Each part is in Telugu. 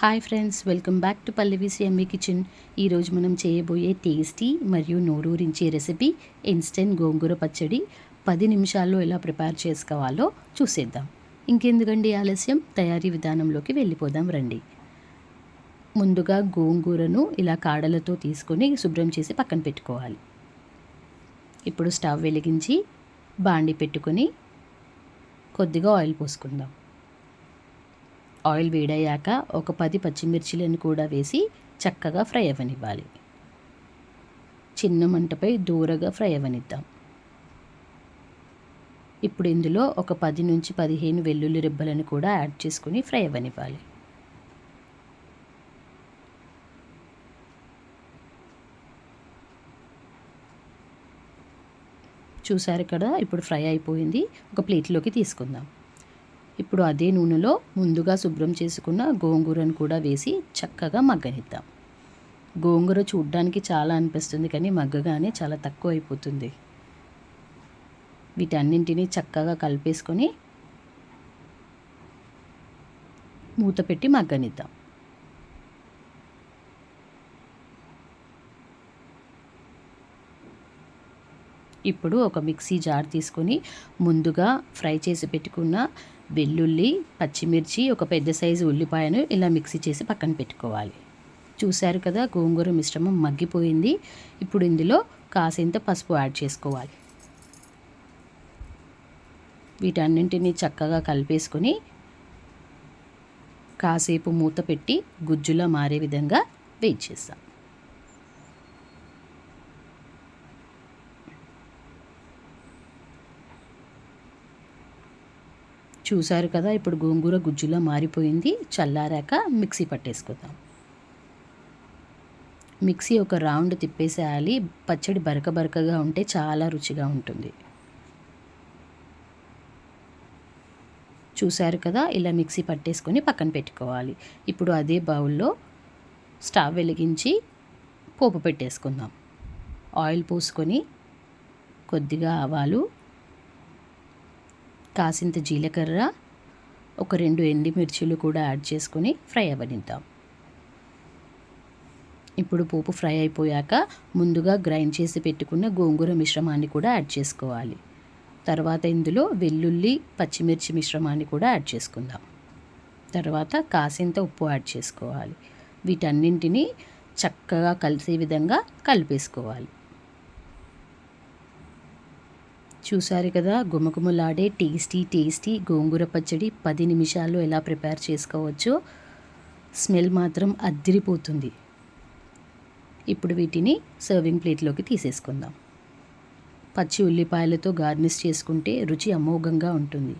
Hi friends welcome back to Pallavi CME kitchen. ఈరోజు మనం చేయబోయే టేస్టీ మరియు నోరూరించే రెసిపీ ఇన్స్టెంట్ గోంగూర పచ్చడి. పది నిమిషాల్లో ఎలా ప్రిపేర్ చేసుకోవాలో చూసేద్దాం. ఇంకెందుకండి ఆలస్యం? తయారీ విధానంలోకి వెళ్ళిపోదాం రండి. ముందుగా గోంగూరను ఇలా కాడలతో తీసుకొని శుభ్రం చేసి పక్కన పెట్టుకోవాలి. ఇప్పుడు స్టవ్ వెలిగించి బాండి పెట్టుకొని కొద్దిగా ఆయిల్ పోసుకుందాం. ఆయిల్ వేడయ్యాక ఒక పది పచ్చిమిర్చిలను కూడా వేసి చక్కగా ఫ్రై అవ్వనివ్వాలి. చిన్న మంటపై దూరగా ఫ్రై అవ్వనిద్దాం. ఇప్పుడు ఇందులో ఒక పది నుంచి పదిహేను వెల్లుల్లి రెబ్బలను కూడా యాడ్ చేసుకుని ఫ్రై అవ్వనివ్వాలి. చూసారు కదా ఇప్పుడు ఫ్రై అయిపోయింది. ఒక ప్లేట్లోకి తీసుకుందాం. ఇప్పుడు అదే నూనెలో ముందుగా శుభ్రం చేసుకున్న గోంగూరను కూడా వేసి చక్కగా మగ్గనిద్దాం. గోంగూర చూడ్డానికి చాలా అనిపిస్తుంది కానీ మగ్గగానే చాలా తక్కువ అయిపోతుంది. వీటన్నింటినీ చక్కగా కలిపేసుకొని మూత పెట్టి మగ్గనిద్దాం. ఇప్పుడు ఒక మిక్సీ జార్ తీసుకొని ముందుగా ఫ్రై చేసి పెట్టుకున్న వెల్లుల్లి పచ్చిమిర్చి ఒక పెద్ద సైజు ఉల్లిపాయను ఇలా మిక్సీ చేసి పక్కన పెట్టుకోవాలి. చూశారు కదా గోంగూర మిశ్రమం మగ్గిపోయింది. ఇప్పుడు ఇందులో కాసింత పసుపు యాడ్ చేసుకోవాలి. వీటన్నింటినీ చక్కగా కలిపేసుకొని కాసేపు మూత పెట్టి గుజ్జులా మారే విధంగా వెయిట్ చూశారు కదా ఇప్పుడు గోంగూర గుజ్జులా మారిపోయింది. చల్లారాక మిక్సీ పట్టేసుకుందాం. మిక్సీ ఒక రౌండ్ తిప్పేసేయాలి. పచ్చడి బరక బరకగా ఉంటే చాలా రుచిగా ఉంటుంది. చూశారు కదా ఇలా మిక్సీ పట్టేసుకొని పక్కన పెట్టుకోవాలి. ఇప్పుడు అదే బౌల్లో స్టవ్ వెలిగించి పోపు పెట్టేసుకుందాం. ఆయిల్ పోసుకొని కొద్దిగా ఆవాలు కాసింత జీలకర్ర ఒక రెండు ఎండిమిర్చీలు కూడా యాడ్ చేసుకొని ఫ్రై అవ్వనిద్దాం. ఇప్పుడు పోపు ఫ్రై అయిపోయాక ముందుగా గ్రైండ్ చేసి పెట్టుకున్న గోంగూర మిశ్రమాన్ని కూడా యాడ్ చేసుకోవాలి. తర్వాత ఇందులో వెల్లుల్లి పచ్చిమిర్చి మిశ్రమాన్ని కూడా యాడ్ చేసుకుందాం. తర్వాత కాసింత ఉప్పు యాడ్ చేసుకోవాలి. వీటన్నింటినీ చక్కగా కలిసే విధంగా కలిపేసుకోవాలి. చూసారు కదా గుమగుమలాడే టేస్టీ టేస్టీ గోంగూర పచ్చడి పది నిమిషాల్లో ఎలా ప్రిపేర్ చేసుకోవచ్చో. స్మెల్ మాత్రం అద్దిరిపోతుంది. ఇప్పుడు వీటిని సర్వింగ్ ప్లేట్లోకి తీసేసుకుందాం. పచ్చి ఉల్లిపాయలతో గార్నిష్ చేసుకుంటే రుచి అమోఘంగా ఉంటుంది.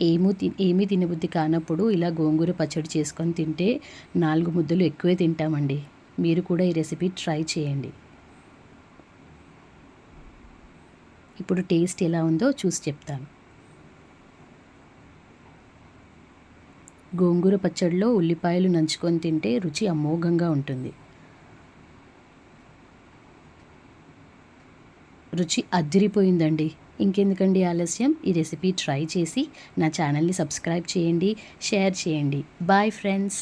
ఏమూ తి ఏమీ తినబుద్ధి కానప్పుడు ఇలా గోంగూర పచ్చడి చేసుకొని తింటే నాలుగు ముద్దలు ఎక్కువే తింటామండి. మీరు కూడా ఈ రెసిపీ ట్రై చేయండి. ఇప్పుడు టేస్ట్ ఎలా ఉందో చూసి చెప్తాను. గోంగూర పచ్చడిలో ఉల్లిపాయలు నంచుకొని తింటే రుచి అమోఘంగా ఉంటుంది. రుచి అద్దిరిపోయిందండి. ఇంకెందుకండి ఆలస్యం? ఈ రెసిపీ ట్రై చేసి నా ఛానల్ని సబ్స్క్రైబ్ చేయండి షేర్ చేయండి. Bye friends!